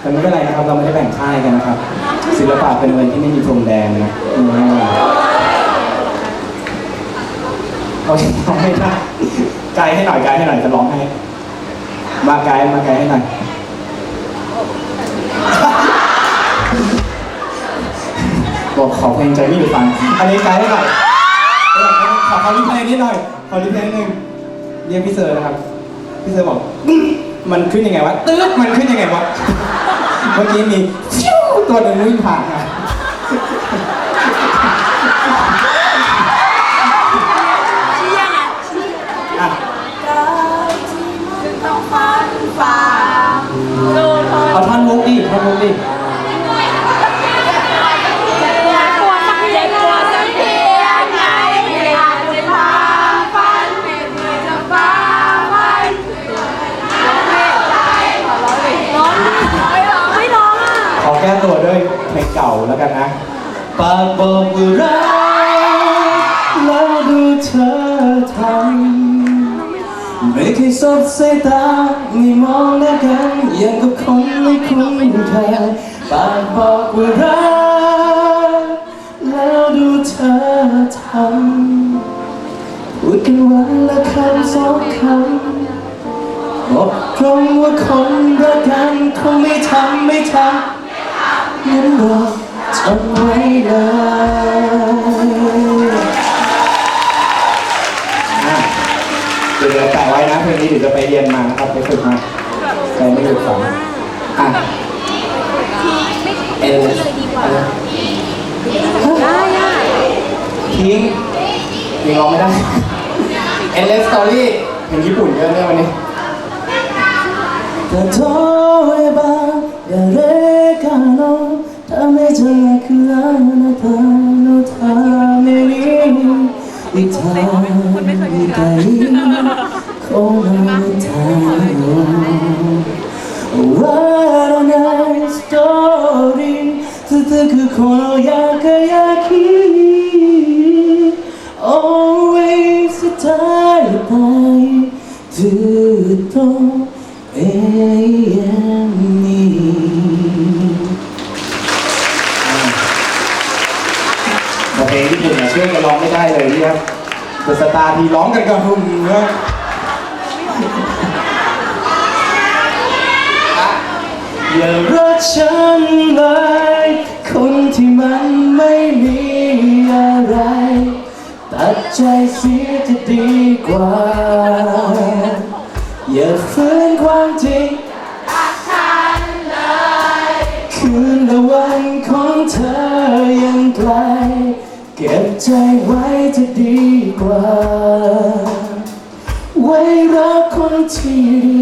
แต่ไม่เป็นไรนะครับ เราไม่ได้แบ่งค่ายกันนะครับ ศิลปะเป็นอะไรที่ไม่มีพรมแดงนะอืมโอเคร้องให้ได้ไกลให้หน่อยไกลให้หน่อยจะร้องให้ มาไกลมาไกลให้หน่อยบอกขอเพลงใจไม่อยู่ฟัง อันนี้ไกลให้หน่อยเขอขอรีเพลย์นิดหน่อย ขอรีเพลย์นิดนึงเรียกพี่เซอร์นะครับ พี่เซอร์บอก มันขึ้นยังไงวะตื๊ด มันขึ้นยังไงวะ เมื่อกี้มีฟิวตัวหนึ่งวิ่งผ่านมา ด้วยเพลงเก่าแล้วกันนะ ปากบอกว่ารักแล้วดูเธอทำไม่เคยสบสายตาไม่มองหน้ากันอย่างกับคนไม่คุ้นเคยปากบอกว่ารักแล้วดูเธอทำพูดกันวันละคำสองคำบอกตรงว่าคนรักกันคงไม่ทำไม่ทำ นั้นเราทำไว้ได้เดี๋ยวแปะไว้นะเพลงนี้เดี๋ยวจะไปเรียนมานะครับไปฝึกมาแต่ไม่หยุดสอนอะเอ็นทิ้งยังร้องไม่ได้เอ็นเลสตอรี่เพลงญี่ปุ่นเยอะเลยวันนี้เธอโห้าา 誰かのためじゃなくあなたのために歌いたいこの歌を終わらないストーリー続くこの焼か焼き Always 伝えたいずっと งญี่ปุ่นเนี่ยช่วยกันร้องไม่ได้เลยนี่ครับแต่สตาร์ทีร้องกันก็หึมเนะอย่ารักฉันเลยคนที่มันไม่มีอะไร ตัดใจเสียจะดีกว่า ใจไว้จะดีกว่า ไว้รักคนที่